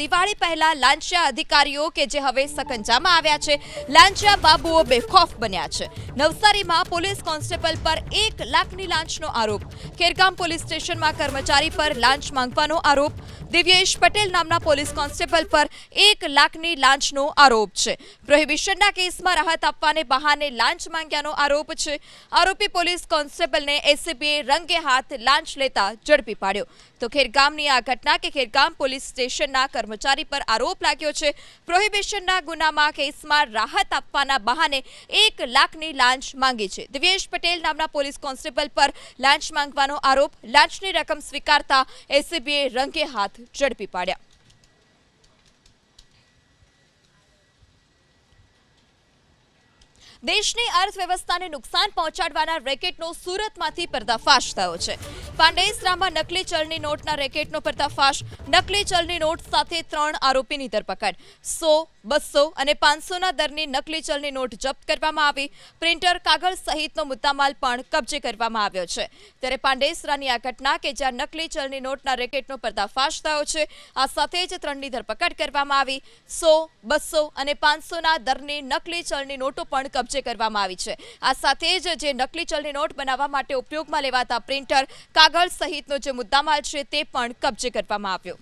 દિવાળી પહેલા લાંચિયા અધિકારીઓ કે જે હવે સકંજામાં આવ્યા છે, લાંચિયા બાબુઓ બેખોફ બન્યા છે. નવસારીમાં પોલીસ કોન્સ્ટેબલ પર એક લાખની લાંચનો આરોપ. ખેરગામ પોલીસ સ્ટેશનમાં કર્મચારી પર લાંચ માંગવાનો આરોપ. દિવ્યેશ પટેલ નામના પોલીસ કોન્સ્ટેબલ પર એક લાખની લાંચનો આરોપ છે. પ્રોહિબિશનના કેસમાં રાહત આપવાને બહાને લાંચ માંગ્યાનો આરોપ છે. આરોપી પોલીસ કોન્સ્ટેબલને એસીબીએ રંગે હાથ લાંચ લેતા ઝડપી પાડ્યો. તો ખેરગામની આ ઘટના કે ખેરગામ પોલીસ સ્ટેશનના કર્મચારી પર આરોપ લાગ્યો છે. પ્રોહિબિશનના ગુનામાં કેસમાં રાહત આપવાના બહાને એક લાખની લાંચ માંગી છે. દિવ્યેશ પટેલ નામના પોલીસ કોન્સ્ટેબલ પર લાંચ માંગવાનો આરોપ, લાંચની રકમ સ્વીકારતા એસીબીએ રંગે હાથ ઝડપી પાડ્યા. દેશની અર્થવ્યવસ્થાને નુકસાન પહોંચાડવાના રેકેટનો સુરતમાંથી પર્દાફાશ થયો છે. પાંડેસરામાં નકલી ચલની નોટના રેકેટનો પર્દાફાશ. નકલી ચલની નોટ સાથે ત્રણ આરોપીની ધરપકડ. સો, બસો અને પાંચસોના દરની નકલી ચલની નોટ જપ્ત કરવામાં આવી. પ્રિન્ટર કાગળ સહિતનો મુદ્દામાલ પણ કબજે કરવામાં આવ્યો છે. ત્યારે પાંડેસરાની આ ઘટના કે જ્યાં નકલી ચલની નોટના રેકેટનો પર્દાફાશ થયો છે, આ સાથે જ ત્રણની ધરપકડ કરવામાં આવી. સો, બસો અને પાંચસોના દરની નકલી ચલની નોટો પણ કબજે કરવામાં આવી છે. આ સાથે જ જે નકલી ચલની નોટ બનાવવા માટે ઉપયોગમાં લેવાતા પ્રિન્ટર કાગળ સહિતનો જે મુદ્દામાલ છે તે પણ કબજે કરવામાં આવ્યો.